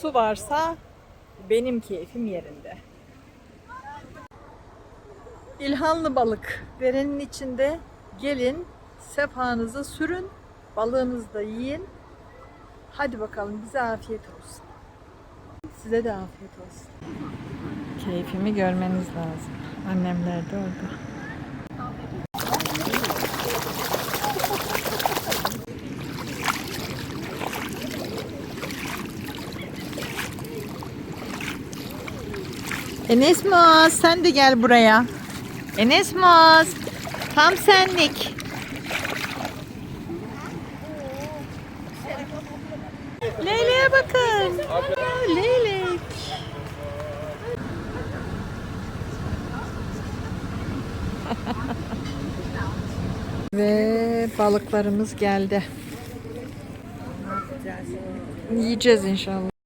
su varsa benim keyfim yerinde. İlhanlı balık derenin içinde gelin sefanızı sürün balığınızı da yiyin. Hadi bakalım bize afiyet olsun. Size de afiyet olsun. Keyfimi görmeniz lazım. Annemler de orada. Enes Muaz sen de gel buraya. Enes Muaz tam senlik. Leyle'ye bakın. Aa, Leylek. Ve balıklarımız geldi. Yiyeceğiz inşallah.